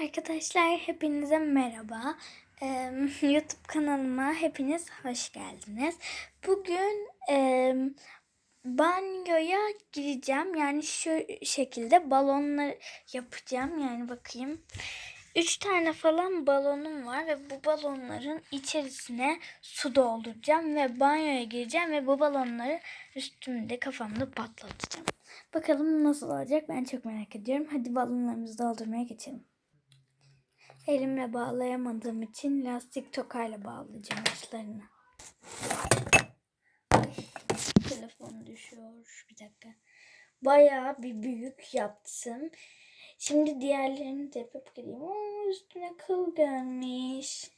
Arkadaşlar hepinize merhaba. YouTube kanalıma hepiniz hoş geldiniz. Bugün e, banyoya gireceğim. Yani şu şekilde balonlar yapacağım. Yani bakayım. Üç tane falan balonum var ve bu balonların içerisine su dolduracağım ve banyoya gireceğim ve bu balonları üstümde kafamda patlatacağım. Bakalım nasıl olacak ben çok merak ediyorum. Hadi balonlarımızı doldurmaya geçelim. Elimle bağlayamadığım için lastik tokayla bağlayacağım uçlarını. Telefon düşüyor. Bir dakika. Bayağı bir büyük yaptım. Şimdi diğerlerini de yapıp gireyim. Oo, üstüne kıl gelmiş.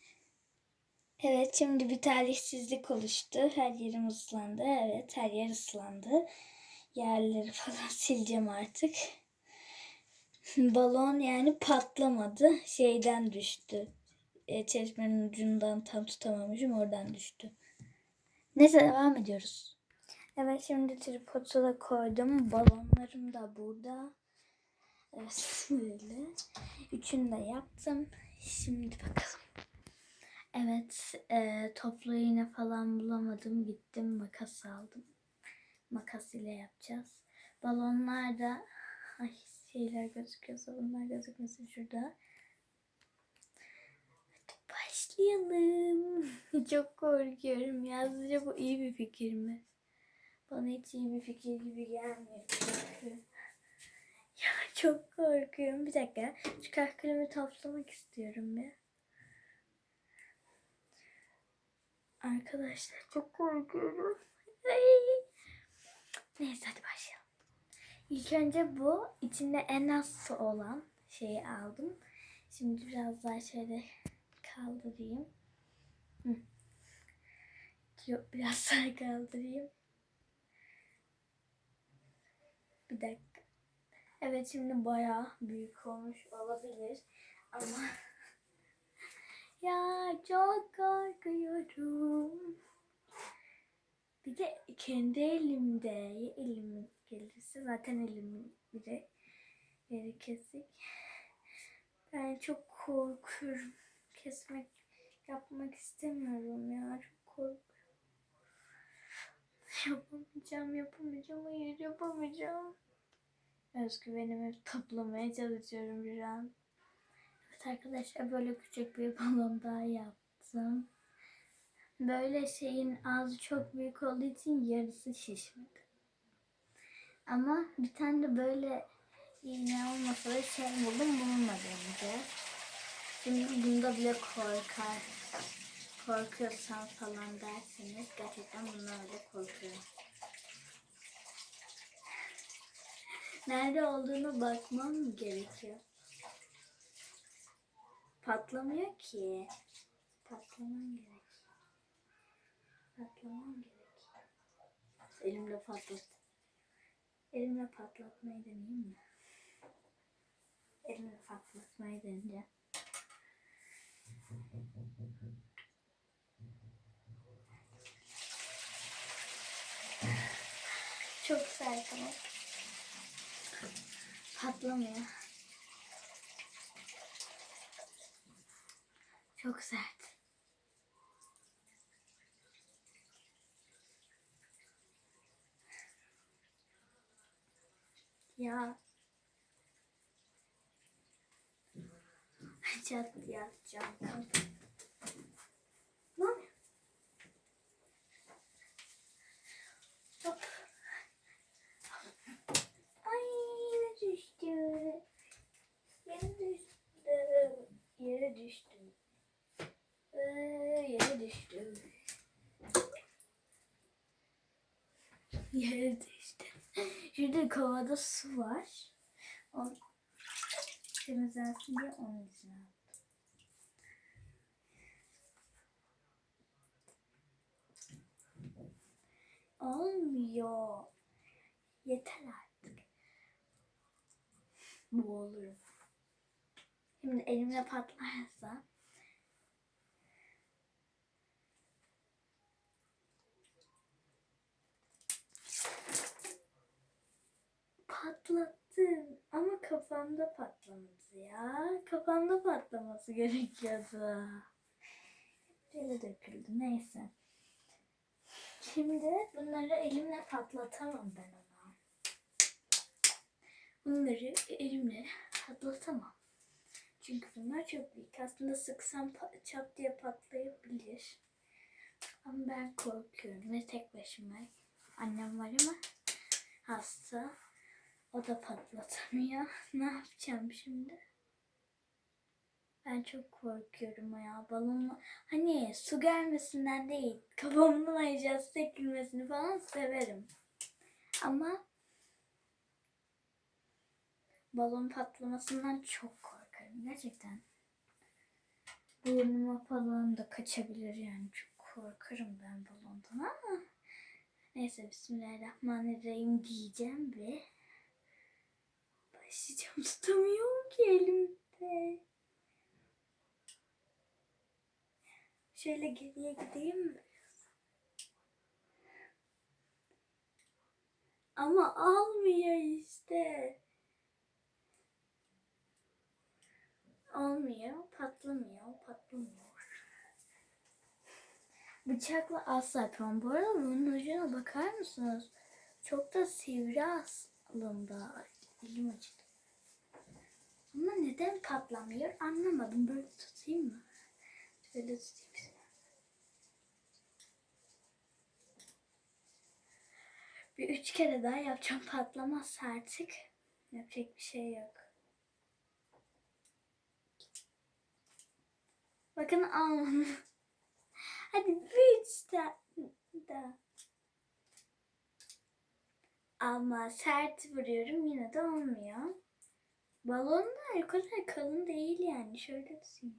Evet şimdi bir talihsizlik oluştu. Her yerim ıslandı. Evet her yer ıslandı. Yerleri falan sileceğim artık. Balon yani patlamadı. Şeyden düştü. E, çeşmenin ucundan tam tutamamışım. Oradan düştü. Neyse devam ediyoruz. Evet şimdi tripodu da koydum. Balonlarım da burada. Evet böyle. Üçünü de yaptım. Şimdi bakalım. Evet e, toplu iğne falan bulamadım. Gittim makas aldım. Makas ile yapacağız. Balonlar da ay şeyler gözüküyorsa bunlar gözükmesin şurada. Hadi başlayalım. Çok korkuyorum. Yazıca bu iyi bir fikir mi? Bana hiç iyi bir fikir gibi gelmiyor. Ya çok korkuyorum. Bir dakika. Şu kahkalemi toplamak istiyorum ya. Arkadaşlar çok korkuyorum. Neyse hadi başlayalım. İlk önce bu içinde en az olan şeyi aldım. Şimdi biraz daha şöyle kaldırayım. Hı. Yok biraz daha kaldırayım. Bir dakika. Evet şimdi bayağı büyük olmuş olabilir. Ama ya çok korkuyorum. Bir de kendi elimde elim gelirse zaten elim biri yeri kesik. Ben çok korkuyorum. Kesmek yapmak istemiyorum ya. Çok korkuyorum. Yapamayacağım, yapamayacağım. Hayır yapamayacağım. Özgüvenimi toplamaya çalışıyorum bir an. Evet arkadaşlar böyle küçük bir balon daha yaptım. Böyle şeyin ağzı çok büyük olduğu için yarısı şişmedi. Ama bir tane de böyle iğne olmasa da şey buldum bulunmadı önce. Şimdi bunda bile korkar. Korkuyorsan falan derseniz gerçekten bundan öyle korkuyorum. Nerede olduğunu bakmam gerekiyor? Patlamıyor ki. Patlamam gerek. Patlamam gerek. Elimle patlat. Elimle patlatmayı deneyeyim mi? Elimle patlatmayı deneyeceğim. Çok sert ama. Patlamıyor. Çok sert. Ya. Çat yatacağım. Oluyor? Hop. Ay yere düştü. Yere düştü. Yere düştü. Ee, yere düştü. Yere düştü. Şurada kovada su var. O temizlensin diye onun için aldım. Olmuyor. Yeter artık. Boğulurum. Şimdi elimle patlarsa patlattım. Ama kafamda patlamadı ya. Kafamda patlaması gerekiyordu. Böyle döküldü. Neyse. Şimdi bunları elimle patlatamam ben ona. Bunları elimle patlatamam. Çünkü bunlar çok büyük. Aslında sıksam çat diye patlayabilir. Ama ben korkuyorum ve tek başıma. Annem var ama hasta. O da patlatamıyor. ne yapacağım şimdi? Ben çok korkuyorum ya balonla. Hani su gelmesinden değil, kafamdan ayıcağız sekilmesini falan severim. Ama balon patlamasından çok korkarım gerçekten. Burnuma falan da kaçabilir yani çok korkarım ben balondan ama neyse Bismillahirrahmanirrahim diyeceğim ve başlayacağım tutamıyorum ki elimde. Şöyle geriye gideyim mi? Ama almıyor işte. Olmuyor, patlamıyor, patlamıyor. Bıçakla asla yapıyorum. Bu arada bunun ucuna bakar mısınız? Çok da sivri aslında. Elim acıdı. Ama neden patlamıyor anlamadım. Böyle tutayım mı? Şöyle tutayım. Bir üç kere daha yapacağım. Patlamazsa artık yapacak bir şey yok. Bakın almadım. Hadi bir üç tane daha. Ama sert vuruyorum yine de olmuyor. Balonlar o kadar kalın değil yani. Şöyle tutayım.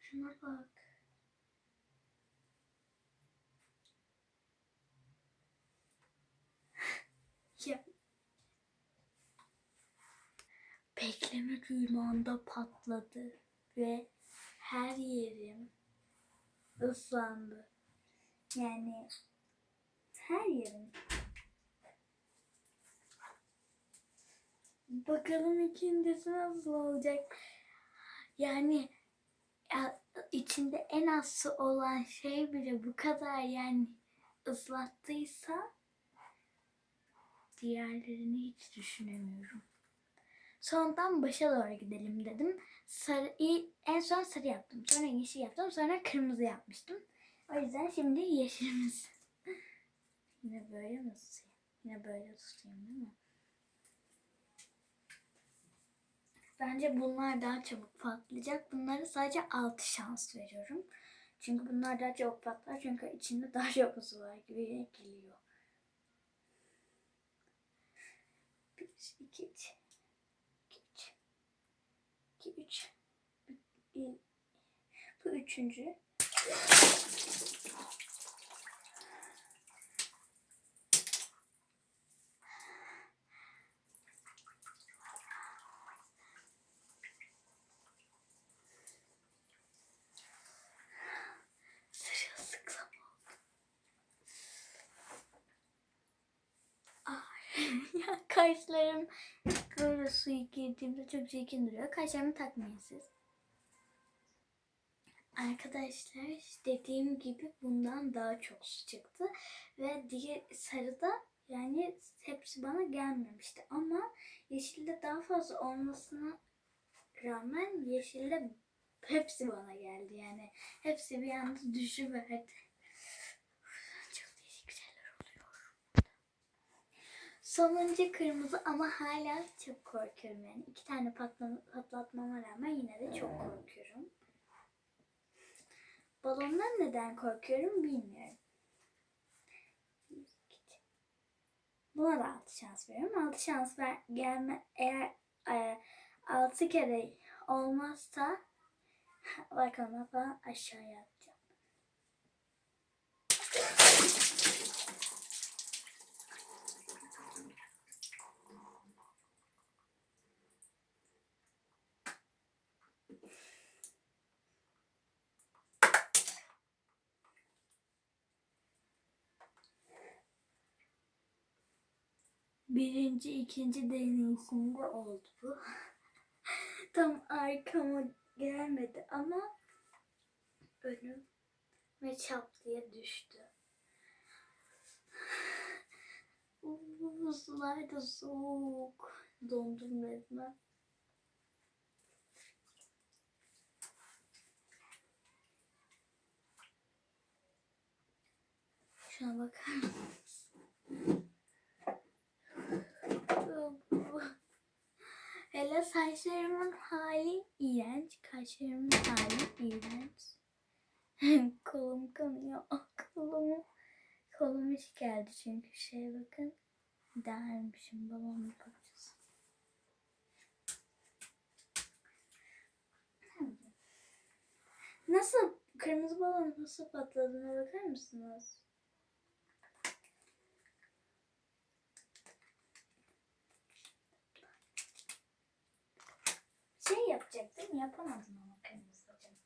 Şuna bak. Ya. Beklemediğim anda patladı ve her yerim ıslandı. Yani her yerim. Bakalım ikincisi nasıl olacak. Yani ya, içinde en az olan şey bile bu kadar yani ıslattıysa diğerlerini hiç düşünemiyorum. Sondan başa doğru gidelim dedim. Sarı, en son sarı yaptım. Sonra yeşil yaptım. Sonra kırmızı yapmıştım. O yüzden şimdi yeşilimiz. Yine böyle mi tutayım? Yine böyle tutayım değil mi? Bence bunlar daha çabuk patlayacak. Bunlara sadece 6 şans veriyorum. Çünkü bunlar daha çabuk patlar. Çünkü içinde daha çok su var gibi geliyor. 1, 2, 3. 2, 3. 2, 3. Bu üçüncü. Ya kaşlarım böyle suyu girdiğimde çok çirkin duruyor. Kaşlarımı takmayın siz. Arkadaşlar dediğim gibi bundan daha çok su çıktı. Ve diğer sarıda yani hepsi bana gelmemişti. Ama yeşilde daha fazla olmasına rağmen yeşilde hepsi bana geldi. Yani hepsi bir anda düşüverdi. Çok. Sonuncu kırmızı ama hala çok korkuyorum yani. iki tane patla, patlatmama rağmen yine de çok korkuyorum. Balondan neden korkuyorum bilmiyorum. Buna da 6 şans veriyorum. 6 şans ver, gelme eğer e, 6 kere olmazsa rakamı falan aşağıya birinci, ikinci deneyişimde oldu bu. Tam arkama gelmedi ama önüm ve çap düştü. Uuu, sular da soğuk. Dondum resmen. Şuna bakar mısın? Hele saçlarımın hali iğrenç. Kaşlarımın hali iğrenç. Kolum kanıyor. Kolum. Kolum hiç geldi çünkü şey bakın. Dermişim balonla bakacağız. Nasıl kırmızı balon nasıl patladığına bakar mısınız? Şey yapacaktım yapamadım ama kırmızı balon.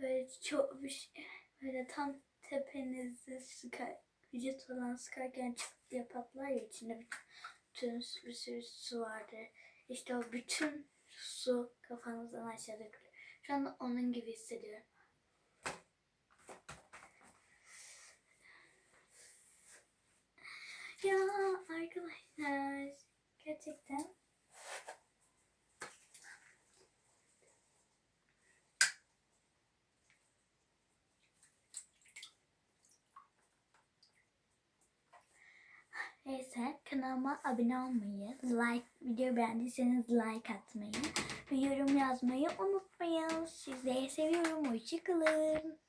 Böyle çok bir şey, böyle tam tepenizi sıkar, vücut falan sıkarken çıt diye patlar ya içinde bütün bir sürü su vardır. İşte o bütün su kafanızdan aşağı dökülür. Şu anda onun gibi hissediyorum. Ya arkadaşlar gerçekten Neyse kanalıma abone olmayı, like video beğendiyseniz like atmayı ve yorum yazmayı unutmayın. Sizleri seviyorum. Hoşçakalın.